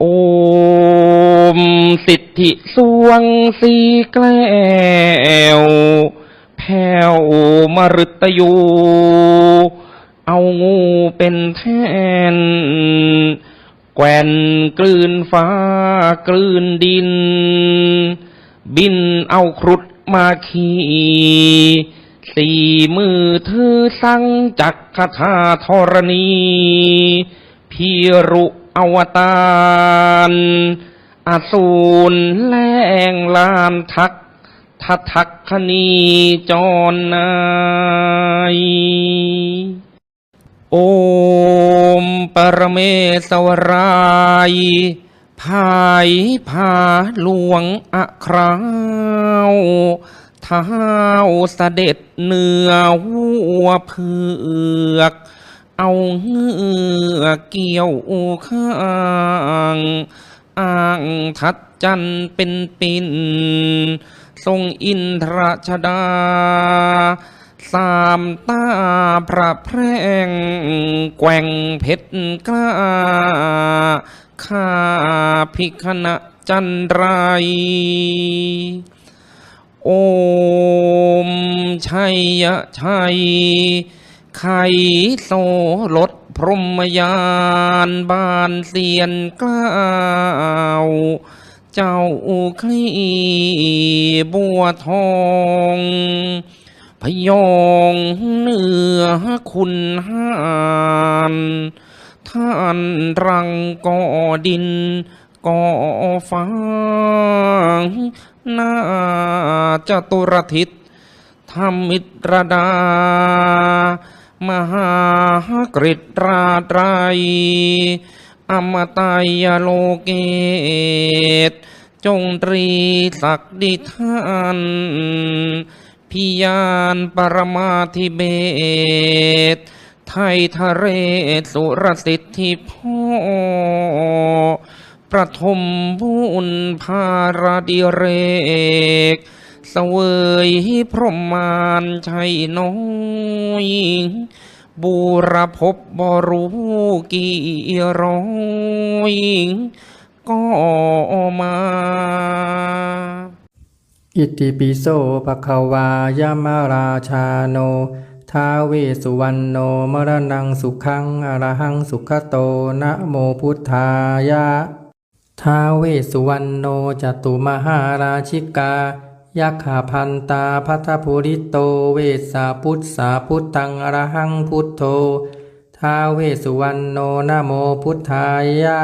โอมสิทธิสวงสีแก้วแผ่วมฤตยูเอางูเป็นแทน แกวนกลืนฟ้ากลืนดิน บินเอาครุฑมาขี่สี่มือถือสังจักคาถาธรณีพิรุ อวตารอสูรแรงลานทักทัทักคณีจรนายโอมปรเมสวรายภายพาหลวงอะคราวเท้าเสด็จเหนือหัวเผือก เอาเหือเกี่ยวข้างอ้างทัดจันเป็นปินทรงอินทรชดา สามตาพระแพร่งแกว่งเพชรกล้าข้าพิคณะจันไร โอมชัยชัย ไขโซลดพรหมยานบานเสียนกล้าวเจ้าคลีบัวทองพยองเหนือคุณหานท่านรังก่อดินก่อฟ้างน่าจตุรทิศธรรมิตรดา มหากริตราตรยอมตายโลเกต จงตรีศักดิทานพิยานปรมาธิเบศไทยทะเรศสุรสิทธิพ่อประทมบุญภาราดิเรก สวยพรหมานชัยน้อยบูรพบบรูกี่ร้อยก็มา อิติปิโสภะคะวายามาราชาโนท้าเวสุวรรณโนมรณังสุขังอรหังสุขโตนะโมพุทธายะท้าเวสุวรรณโนจตุมหาราชิกา ยักขาพันตาพัทธภูริโตเวสสาพุทธสาพุทธังอรหังพุทโธท้าเวสุวรรณโนนะโมพุทธายะ